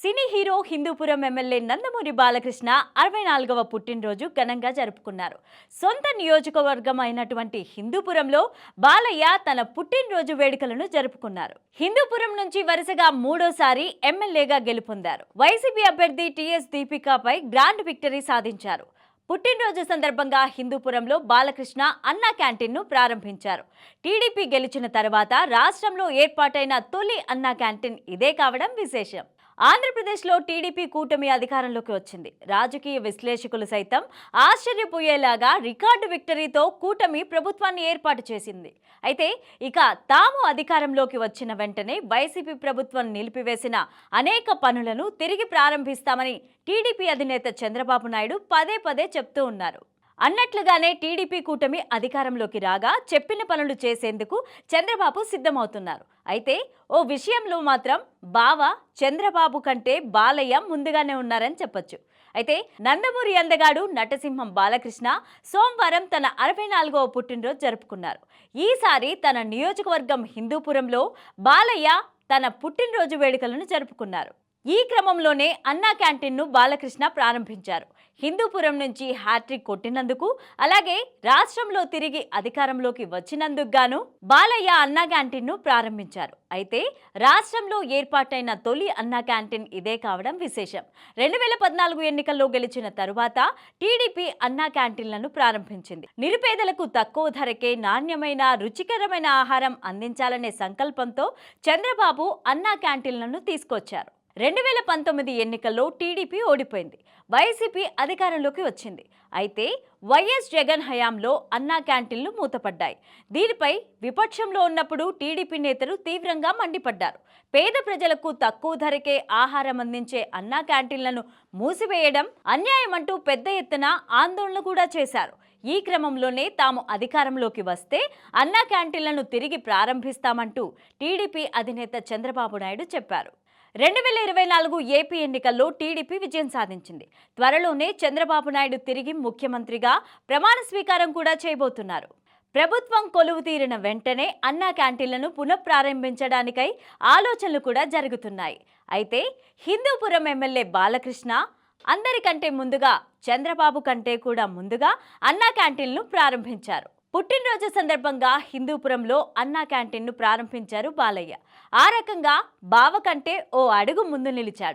Cine hero Hindupuram MLA Nandamuri Balakrishna అరవై నాలుగవ పుట్టినరోజు ఘనంగా జరుపుకున్నారు. సొంత నియోజకవర్గం అయినటువంటి హిందూపురంలో బాలయ్య తన పుట్టినరోజు వేడుకలను జరుపుకున్నారు. హిందూపురం నుంచి వరుసగా మూడోసారి ఎమ్మెల్యేగా గెలుపొందారు. వైసీపీ అభ్యర్థి టీఎస్ దీపికాపై గ్రాండ్ విక్టరీ సాధించారు. పుట్టినరోజు సందర్భంగా హిందూపురంలో బాలకృష్ణ అన్నా క్యాంటీన్ను ప్రారంభించారు. టీడీపీ గెలిచిన తర్వాత రాష్ట్రంలో ఏర్పాటైన తొలి అన్నా క్యాంటీన్ ఇదే కావడం విశేషం. ఆంధ్రప్రదేశ్లో టీడీపీ కూటమి అధికారంలోకి వచ్చింది. రాజకీయ విశ్లేషకులు సైతం ఆశ్చర్యపోయేలాగా రికార్డు విక్టరీతో కూటమి ప్రభుత్వాన్ని ఏర్పాటు చేసింది. అయితే ఇక తాము అధికారంలోకి వచ్చిన వెంటనే వైసీపీ ప్రభుత్వం నిలిపివేసిన అనేక పనులను తిరిగి ప్రారంభిస్తామని టీడీపీ అధినేత చంద్రబాబు నాయుడు పదే పదే చెప్తూ ఉన్నారు. అన్నట్లుగానే టీడీపీ కూటమి అధికారంలోకి రాగా చెప్పిన పనులు చేసేందుకు చంద్రబాబు సిద్ధమవుతున్నారు. అయితే ఓ విషయంలో మాత్రం బావ చంద్రబాబు కంటే బాలయ్య ముందుగానే ఉన్నారని చెప్పొచ్చు. అయితే నందమూరి అందగాడు నటసింహం బాలకృష్ణ సోమవారం తన అరవై నాలుగవ పుట్టినరోజు జరుపుకున్నారు. ఈసారి తన నియోజకవర్గం హిందూపురంలో బాలయ్య తన పుట్టినరోజు వేడుకలను జరుపుకున్నారు. ఈ క్రమంలోనే అన్నా క్యాంటీన్ను బాలకృష్ణ ప్రారంభించారు. హిందూపురం నుంచి హ్యాట్రిక్ కొట్టినందుకు అలాగే రాష్ట్రంలో తిరిగి అధికారంలోకి వచ్చినందుకు గాను బాలయ్య అన్నా క్యాంటీన్ను ప్రారంభించారు. అయితే రాష్ట్రంలో ఏర్పాటైన తొలి అన్నా క్యాంటీన్ ఇదే కావడం విశేషం. రెండు వేల పద్నాలుగు ఎన్నికల్లో గెలిచిన తరువాత టీడీపీ అన్నా క్యాంటీన్లను ప్రారంభించింది. నిరుపేదలకు తక్కువ ధరకే నాణ్యమైన రుచికరమైన ఆహారం అందించాలనే సంకల్పంతో చంద్రబాబు అన్నా క్యాంటీన్లను తీసుకొచ్చారు. రెండు వేల పంతొమ్మిది ఎన్నికల్లో టీడీపీ ఓడిపోయింది. వైసీపీ అధికారంలోకి వచ్చింది. అయితే వైఎస్ జగన్ హయాంలో అన్నా క్యాంటీన్లు మూతపడ్డాయి. దీనిపై విపక్షంలో ఉన్నప్పుడు టీడీపీ నేతలు తీవ్రంగా మండిపడ్డారు. పేద ప్రజలకు తక్కువ ధరకే ఆహారం అందించే అన్నా క్యాంటీన్లను మూసివేయడం అన్యాయమంటూ పెద్ద ఎత్తున ఆందోళన కూడా చేశారు. ఈ క్రమంలోనే తాము అధికారంలోకి వస్తే అన్నా క్యాంటీన్లను తిరిగి ప్రారంభిస్తామంటూ టీడీపీ అధినేత చంద్రబాబు నాయుడు చెప్పారు. రెండు వేల ఇరవై నాలుగు ఏపీ ఎన్నికల్లో టీడీపీ విజయం సాధించింది. త్వరలోనే చంద్రబాబు నాయుడు తిరిగి ముఖ్యమంత్రిగా ప్రమాణ స్వీకారం కూడా చేయబోతున్నారు. ప్రభుత్వం కొలువు తీరిన వెంటనే అన్నా క్యాంటీన్లను పునఃప్రారంభించడానికై ఆలోచనలు కూడా జరుగుతున్నాయి. అయితే హిందూపురం ఎమ్మెల్యే బాలకృష్ణ అందరికంటే ముందుగా చంద్రబాబు కంటే కూడా ముందుగా అన్నా క్యాంటీన్ను ప్రారంభించారు. పుట్టినరోజు సందర్భంగా హిందూపురంలో అన్నా క్యాంటీన్ను ప్రారంభించారు బాలయ్య. ఆ రకంగా బావ కంటే ఓ అడుగు ముందు నిలిచాడు.